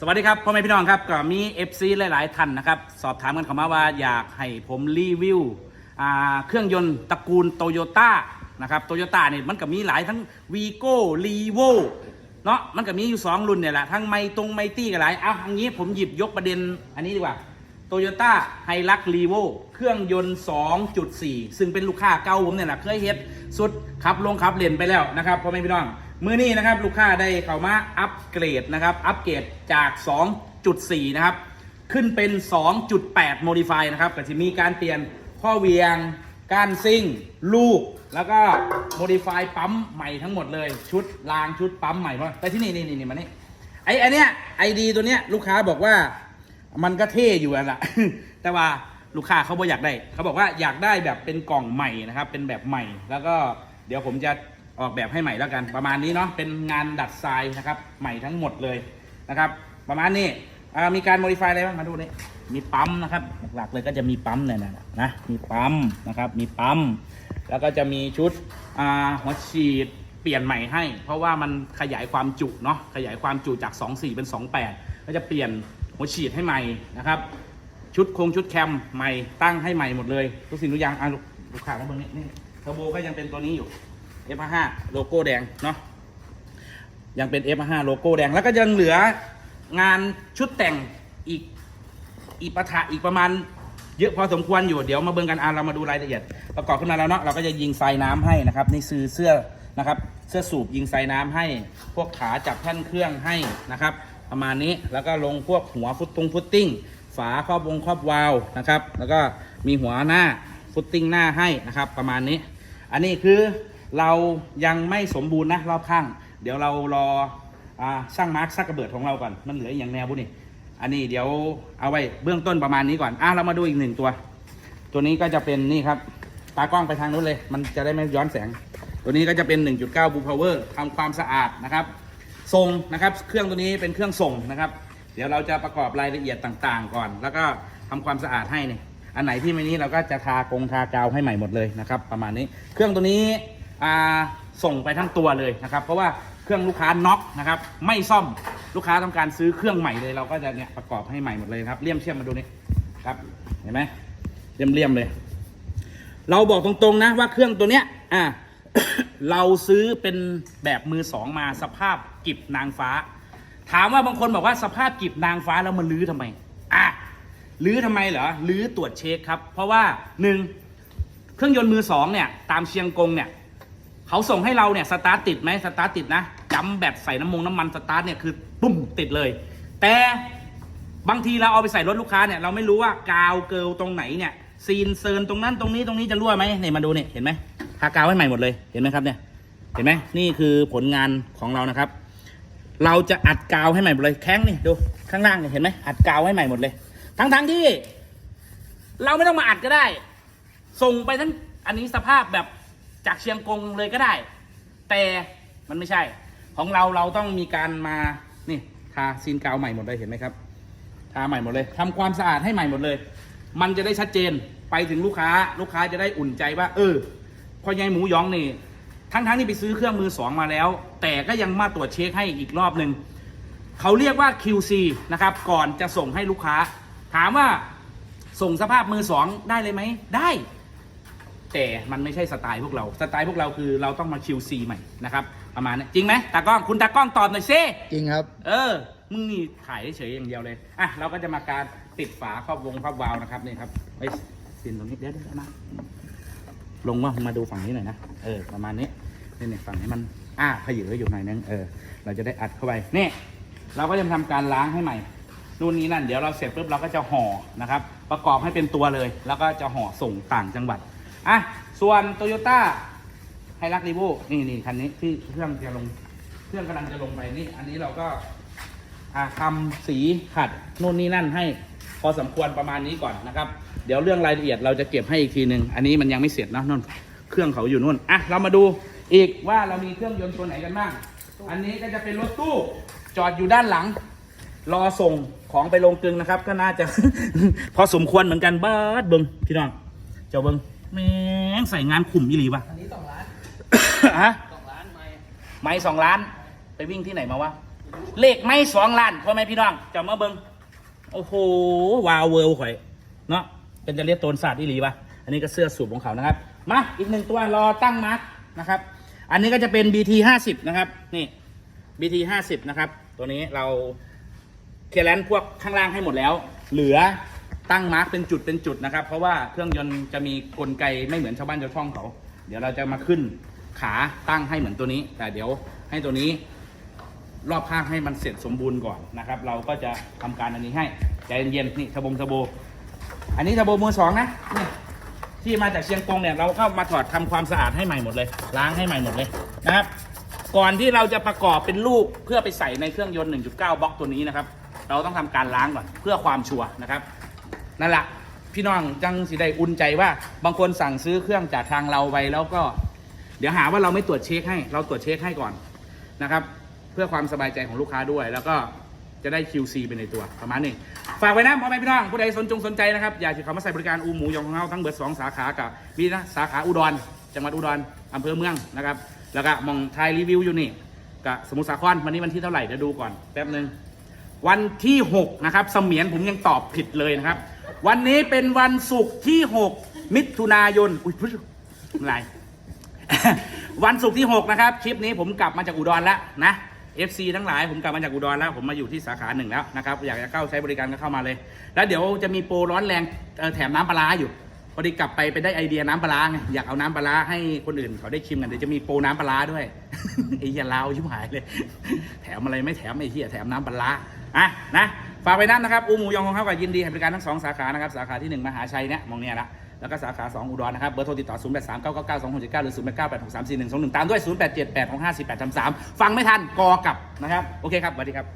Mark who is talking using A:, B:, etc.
A: สวัสดีครับพ่อแม่พี่น้องครับก็มี FC หลาย ๆ ท่านนะครับ สอบถามกันเข้ามาว่าอยากให้ผมรีวิวอ่าเครื่องยนต์ตระกูลโตโยต้านะครับโตโยต้าเนี่ยมันก็มีหลายทั้งวีโก้รีโวเนาะมันก็มีอยู่ 2 รุ่นเนี่ยแหละ ทั้งไมตรงไมตี้กันหลายเอาอันนี้ผมหยิบยกประเด็นอันนี้ดีกว่าโตโยต้าไฮรักรีโวเครื่องยนต์ 2.4 ซึ่งเป็นลูกค้าเก่าผมเนี่ยแหละเคยเฮ็ดสุดขับลงขับเล่นไปแล้วนะครับพ่อแม่พี่น้อง มือนี้นะครับลูกค้าได้เข้ามาอัปเกรดนะครับอัปเกรดจาก 2.4 นะครับ ขึ้นเป็น 2.8 Modify นะครับก็จะมีการเปลี่ยนข้อเวียง การซิ่ง ลูก แล้วก็ Modify ปั๊มใหม่ทั้งหมดเลย ชุดรางชุดปั๊มใหม่หมดแต่ที่นี่นี่นี่มานี่ไอไอเนี้ยไอดีตัวเนี้ยลูกค้าบอกว่ามันก็เท่อยู่อะละแต่ว่าลูกค้าเขาบอกอยากได้ เขาบอกว่าอยากได้แบบเป็นกล่องใหม่นะครับ เป็นแบบใหม่แล้วก็เดี๋ยวผมจะ ออกแบบให้ใหม่แล้วกัน ประมาณนี้เนาะเป็นงานดัดทรายนะครับ ใหม่ทั้งหมดเลยนะครับ ประมาณนี้มีการ modify อะไรบ้างมาดูนี่มีปั๊มนะครับ หลักๆเลยก็จะมีปั๊มเนี่ยนะนะมีปั๊มนะครับมีปั๊มแล้วก็จะมีชุดหัวฉีดเปลี่ยนใหม่ให้ เพราะว่ามันขยายความจุเนาะขยายความจุจาก 2.4 เป็น 2.8 ก็จะเปลี่ยนหัวฉีดให้ใหม่นะครับ ชุดโครงชุดแคมใหม่ตั้งให้ใหม่หมดเลยทุกสิ่งทุกอย่างอะลูกลูกค้ามาเบิ่งนี่นี่เทอร์โบก็ยังเป็นตัวนี้อยู่ F5 โลโก้แดงเนาะยังเป็น F5 โลโก้แดงแล้วก็ยังเหลืองานชุดแต่งอีกอีกประทะอีกประมาณเยอะพอสมควรอยู่เดี๋ยวมาเบิ่งกันอะเรามาดูรายละเอียด ประกอบขึ้นมาแล้วเนาะเราก็จะยิงไฟน้ำให้นะครับนี่ซื้อเสื้อนะครับเสื้อสูบยิงไฟน้ำให้พวกขาจับแท่นเครื่องให้นะครับ ประมาณนี้แล้วก็ลงพวกหัวฟุตตรงฟุตติ้งฝาครอบวงครอบวาล์วนะครับ แล้วก็มีหัวหน้าฟุตติ้งหน้าให้นะครับ ประมาณนี้ อันนี้คือ เรายังไม่สมบูรณ์นะรอบข้าง เดี๋ยวเรารออาช่างมาร์คซักกระเบิดของเราก่อน มันเหลืออย่างแนวบุนี่อันนี้เดี๋ยวเอาไว้เบื้องต้นประมาณนี้ก่อนอะเรามาดูอีกหนึ่งตัว ตัวนี้ก็จะเป็นนี่ครับ ตากล้องไปทางนู้นเลย มันจะได้ไม่ย้อนแสง ตัวนี้ก็จะเป็น 1.9 บูพาวเวอร์ทำความสะอาดนะครับส่งนะครับ เครื่องตัวนี้เป็นเครื่องส่งนะครับ เดี๋ยวเราจะประกอบรายละเอียดต่างๆ ก่อน แล้วก็ทำความสะอาดให้เนี่ยอันไหนที่ไม่นี้เราก็จะทากงทากาวให้ใหม่หมดเลยนะครับ ประมาณนี้ เครื่องตัวนี้ ส่งไปทั้งตัวเลยนะครับ เพราะว่าเครื่องลูกค้าน็อกนะครับไม่ซ่อมลูกค้าต้องการซื้อเครื่องใหม่เลยเราก็จะเนี่ยประกอบให้ใหม่หมดเลยครับเลี่ยมเชื่อมมาดูนี่ครับเห็นไหมเลี่ยมๆเลย เราบอกตรงๆนะว่าเครื่องตัวเนี้ยอะเราซื้อเป็นแบบมือสองมาสภาพกิบนางฟ้า ถามว่าบางคนบอกว่าสภาพกิบนางฟ้าแล้วมันลื้อทำไมอะลื้อทำไมเหรอลื้อตรวจเช็คครับ เพราะว่าหนึ่งเครื่องยนต์มือสองเนี่ยตามเชียงกงเนี่ย เขาส่งให้เราเนี่ยสตาร์ทติดไหมสตาร์ทติดนะจำแบบใส่น้ำมงน้ำมันสตาร์ทเนี่ยคือปุ้มติดเลย แต่บางทีเราเอาไปใส่รถลูกค้าเนี่ยเราไม่รู้ว่ากาวเกลตรงไหนเนี่ยซีนเซินตรงนั้นตรงนี้ตรงนี้จะรั่วไหมเนี่ยมาดูเนี่ยเห็นไหมทากาวให้ใหม่หมดเลยเห็นไหมครับเนี่ยเห็นไหมนี่คือผลงานของเรานะครับ เราจะอัดกาวให้ใหม่หมดเลยแข้งนี่ดูข้างล่างเนี่ยเห็นไหมอัดกาวให้ใหม่หมดเลย ทั้งทั้งที่ เราไม่ต้องมาอัดก็ได้ ส่งไปทั้งอันนี้สภาพแบบ จากเชียงกงเลยก็ได้ แต่มันไม่ใช่ ของเราเราต้องมีการมานี่ทาซีนกาวใหม่หมดเลยเห็นไหมครับ ทาใหม่หมดเลยทำความสะอาดให้ใหม่หมดเลย มันจะได้ชัดเจนไปถึงลูกค้าลูกค้าจะได้อุ่นใจว่า เออพอยายหมูยองนี่ทั้งทั้งๆที่ไปซื้อเครื่องมือสองมาแล้ว แต่ก็ยังมาตรวจเช็คให้อีกรอบหนึ่งเขาเรียกว่า QC นะครับ ก่อนจะส่งให้ลูกค้า ถามว่าส่งสภาพมือสองได้เลยไหมได้ แต่มันไม่ใช่สไตล์พวกเรา สไตล์พวกเราคือเราต้องมา QC ใหม่นะครับ ประมาณนี้จริงไหมตากล้องคุณตากล้องตอบหน่อยซิ
B: จริงครับ
A: เออ มึงนี่ถ่ายเฉยๆอย่างเดียวเลย อะ เราก็จะมาการติดฝาครอบวงครอบวาล์วนะครับนี่ครับไอ้ยสินตรงนี้เดี๋ยวเดี๋ยวมา ลงว่ามาดูฝั่งนี้หน่อยนะ เออ ประมาณนี้นี่เนี่ยฝั่งนี้มัน อ่าขยืออยู่หน่อยนึง เออ เราจะได้อัดเข้าไป นี่ เราก็จะทำการล้างให้ใหม่นู่นนี่นั่น เดี๋ยวเราเสร็จปุ๊บเราก็จะห่อนะครับ ประกอบให้เป็นตัวเลย แล้วก็จะห่อส่งต่างจังหวัด อะ ส่วนโตโยต้าไฮรักรีโวนี่นี่คันนี้ที่เครื่องจะลง เครื่องกำลังจะลงไปนี่ อันนี้เราก็อ่าทำสีขัดนู่นนี่นั่นให้ พอสมควรประมาณนี้ก่อนนะครับ เดี๋ยวเรื่องรายละเอียดเราจะเก็บให้อีกทีหนึ่งอันนี้มันยังไม่เสร็จนะนู่นเครื่องเขาอยู่นู่นอะเรามาดูอีกว่าเรามีเครื่องยนต์ตัวไหนกันบ้าง อันนี้ก็จะเป็นรถตู้จอดอยู่ด้านหลัง รอส่งของไปลงกลึงนะครับ ก็น่าจะ พอสมควรเหมือนกันบ้าดเบิงพี่น้องเจ้าเบิง แม่งใส่งานขุมยี่หลีวะ
B: อันนี้สองล้าน
A: ฮะ
B: สองล้านไม่
A: ไม่สองล้าน ไปวิ่งที่ไหนมาวะ
B: ว
A: เลขไม่สองล้านพ่อแม่พี่น้องจะมาเบิงโอ้โห วาวเวิลข่อย เนาะเป็นจะเรียกโตนศาสตร์อีหลีปะอันนี้ก็เสื้อสูบของเขานะครับ มา อีกหนึ่งตัวรอตั้งมาร์กนะครับ อันนี้ก็จะเป็น BT 50นะครับ นี่ BT 50นะครับ ตัวนี้เราเคลียร์แลนซ์พวกข้างล่างให้หมดแล้ว เหลือ ตั้งมาร์กเป็นจุดเป็นจุดนะครับ เพราะว่าเครื่องยนต์จะมีกลไกไม่เหมือนชาวบ้านชาวช่องเขา เดี๋ยวเราจะมาขึ้นขาตั้งให้เหมือนตัวนี้ แต่เดี๋ยวให้ตัวนี้รอบข้างให้มันเสร็จสมบูรณ์ก่อนนะครับ เราก็จะทำการอันนี้ให้ใจเย็นๆนี่ทบงทโบอันนี้ทโบมือสองนะนี่ที่มาจากเชียงกงเนี่ยเราก็มาถอดทำความสะอาดให้ใหม่หมดเลย ล้างให้ใหม่หมดเลยนะครับ ก่อนที่เราจะประกอบเป็นลูกเพื่อไปใส่ในเครื่องยนต์ 1.9 บล็อกตัวนี้นะครับ เราต้องทำการล้างก่อนเพื่อความชัวร์นะครับ นั่นแหละพี่น้องจังสิได้อุ่นใจว่า บางคนสั่งซื้อเครื่องจากทางเราไปแล้วก็ เดี๋ยวหาว่าเราไม่ตรวจเช็คให้ เราตรวจเช็คให้ก่อนนะครับ เพื่อความสบายใจของลูกค้าด้วย แล้วก็จะได้ QC ไปในตัวประมาณนี้ฝากไว้นะพ่อแม่พี่น้องผู้ใดสนจงสนใจนะครับอยากจะเข้ามาใส่บริการอูหมูยองของเราทั้งเบิดสองสาขากับมีนะสาขาอุดรจังหวัดอุดรอำเภอเมืองนะครับ แล้วก็มองไทยรีวิวอยู่นี่กับสมุทรสาครวันนี้วันที่เท่าไหร่เดี๋ยวดูก่อนแป๊บหนึ่งวันที่ 6 นะครับเสมียนผมยังตอบผิดเลยนะครับ วันนี้เป็นวันศุกร์ที่ 6 มิถุนายน อุ้ยพึ่งอะไร วันศุกร์ที่ 6 นะครับ คลิปนี้ผมกลับมาจากอุดรแล้วนะ FC ทั้งหลายผมกลับมาจากอุดรแล้ว ผมมาอยู่ที่สาขาหนึ่งแล้วนะครับ อยากจะเข้าใช้บริการก็เข้ามาเลย แล้วเดี๋ยวจะมีโปรร้อนแรงแถมน้ำปลาอยู่พอดีกลับไปไปได้ไอเดียน้ำปลาไงอยากเอาน้ำปลาให้คนอื่นเขาได้ชิมกันเดี๋ยวจะมีโปรน้ำปลาด้วยไอ้เหี้ยลาวชิบหายเลย แถมอะไรไม่แถมไอ้เหี้ยแถมน้ำปลาร้าอะนะ ฝากไปนั่นนะครับอูหมูยองของเขากับยินดีให้บริการทั้งสองสาขานะครับสาขาที่หนึ่งมหาชัยเนี่ยมองเนี่ยละแล้วก็สาขา 2 อุดรนะครับ เบอร์โทรติดต่อ 0 8 3 9 9 9 2 6 7 9 หรือ 0 8 9 8 6 3 4 1 2 1 ตามด้วย 0 8 7 8 6 5 4 8 3 3 ฟังไม่ทัน กอกลับนะครับ โอเคครับสวัสดีครับ